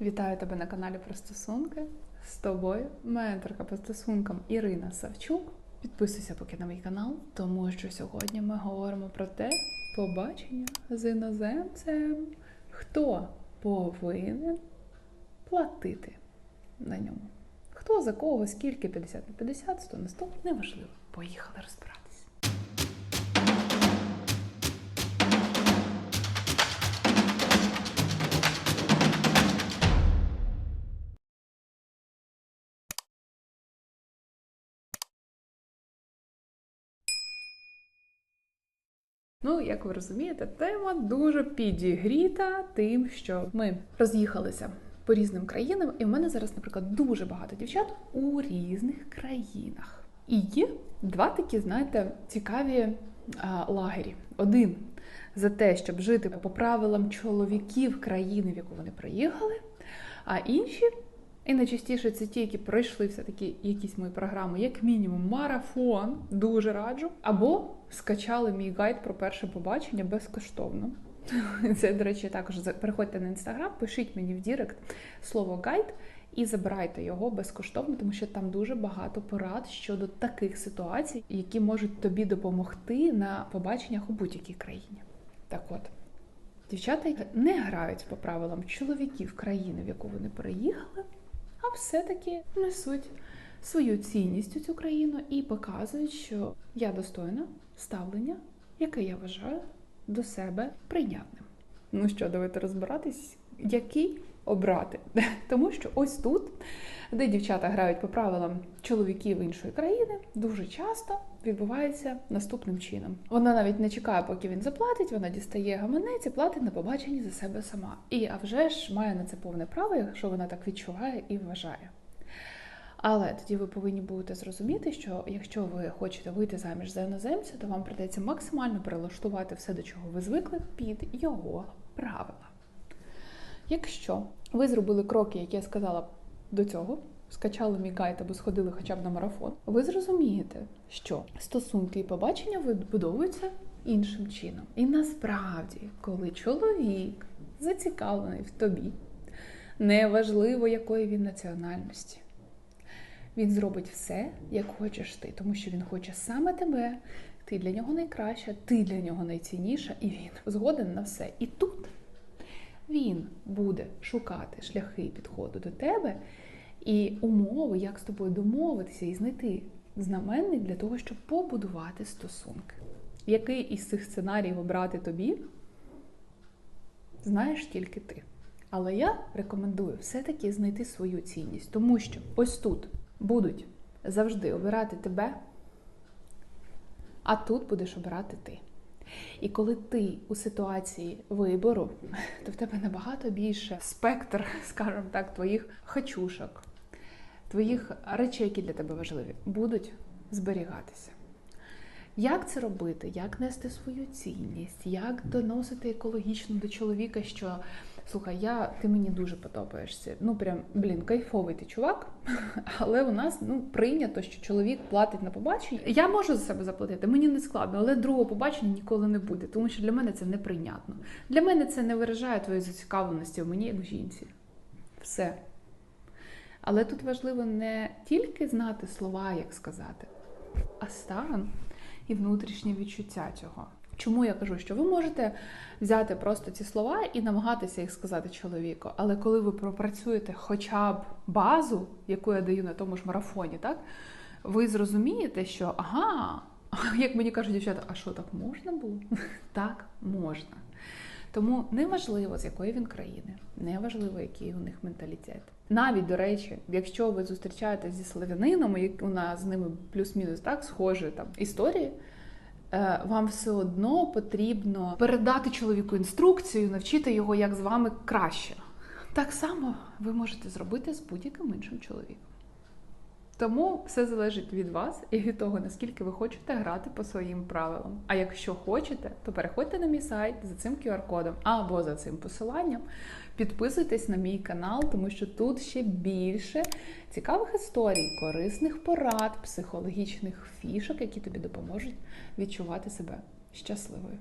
Вітаю тебе на каналі про стосунки. З тобою менторка по стосункам Ірина Савчук. Підписуйся поки на мій канал, тому що сьогодні ми говоримо про те побачення з іноземцем. Хто повинен платити на ньому? Хто за кого, скільки 50 на 50, 100 на 100, неважливо. Поїхали розбиратись. Ну, як ви розумієте, тема дуже підігріта тим, що ми роз'їхалися по різним країнам, і в мене зараз, наприклад, дуже багато дівчат у різних країнах. І є два такі, знаєте, цікаві а, лагері. Один за те, щоб жити по правилам чоловіків країни, в яку вони приїхали, а інші. І найчастіше це ті, які пройшли все-таки якісь мої програми, як мінімум, марафон, дуже раджу. Або скачали мій гайд про перше побачення безкоштовно. Це, до речі, також переходьте на інстаграм, пишіть мені в Дірект слово гайд і забирайте його безкоштовно, тому що там дуже багато порад щодо таких ситуацій, які можуть тобі допомогти на побаченнях у будь-якій країні. Так от. Дівчата не грають по правилам чоловіків країни, в яку вони переїхали, все-таки несуть свою цінність у цю країну і показують, що я достойна ставлення, яке я вважаю до себе прийнятним. Ну що, давайте розбиратись, який обрати. Тому що ось тут, де дівчата грають по правилам чоловіків іншої країни, дуже часто відбувається наступним чином. Вона навіть не чекає, поки він заплатить, вона дістає гаманець і платить на побаченні за себе сама. І а вже ж має на це повне право, якщо вона так відчуває і вважає. Але тоді ви повинні будете зрозуміти, що якщо ви хочете вийти заміж за іноземця, то вам придеться максимально прилаштувати все, до чого ви звикли, під його правила. Якщо ви зробили кроки, які я сказала до цього, скачали мій гайд або сходили хоча б на марафон, ви зрозумієте, що стосунки і побачення вибудовуються іншим чином. І насправді, коли чоловік зацікавлений в тобі, неважливо, якої він національності. Він зробить все, як хочеш ти, тому що він хоче саме тебе, ти для нього найкраща, ти для нього найцінніша, і він згоден на все. І тут він буде шукати шляхи підходу до тебе і умови, як з тобою домовитися і знайти знаменник для того, щоб побудувати стосунки. Який із цих сценаріїв обрати тобі, знаєш тільки ти. Але я рекомендую все-таки знайти свою цінність, тому що ось тут будуть завжди обирати тебе, а тут будеш обирати ти. І коли ти у ситуації вибору, то в тебе набагато більше спектр, скажімо так, твоїх хачушок, твоїх речей, які для тебе важливі, будуть зберігатися. Як це робити? Як нести свою цінність, як доносити екологічно до чоловіка, що слухай, я ти мені дуже подобаєшся. Ну прям блін, кайфовий ти чувак. Але у нас ну прийнято, що чоловік платить на побачення. Я можу за себе заплатити, мені не складно, але другого побачення ніколи не буде, тому що для мене це неприйнятно. Для мене це не виражає твоєї зацікавленості в мені як в жінці. Все. Але тут важливо не тільки знати слова, як сказати, а стан і внутрішнє відчуття цього. Чому я кажу, що ви можете взяти просто ці слова і намагатися їх сказати чоловіку, але коли ви пропрацюєте хоча б базу, яку я даю на тому ж марафоні, так ви зрозумієте, що ага, як мені кажуть дівчата, а що так можна було? Так можна. Тому неважливо, з якої він країни, неважливо, який у них менталітет. Навіть, до речі, якщо ви зустрічаєтесь зі славянином, і у нас з ними плюс-мінус так схожі там історії, вам все одно потрібно передати чоловіку інструкцію, навчити його, як з вами краще. Так само ви можете зробити з будь-яким іншим чоловіком. Тому все залежить від вас і від того, наскільки ви хочете грати по своїм правилам. А якщо хочете, то переходьте на мій сайт за цим QR-кодом або за цим посиланням. Підписуйтесь на мій канал, тому що тут ще більше цікавих історій, корисних порад, психологічних фішок, які тобі допоможуть відчувати себе щасливою.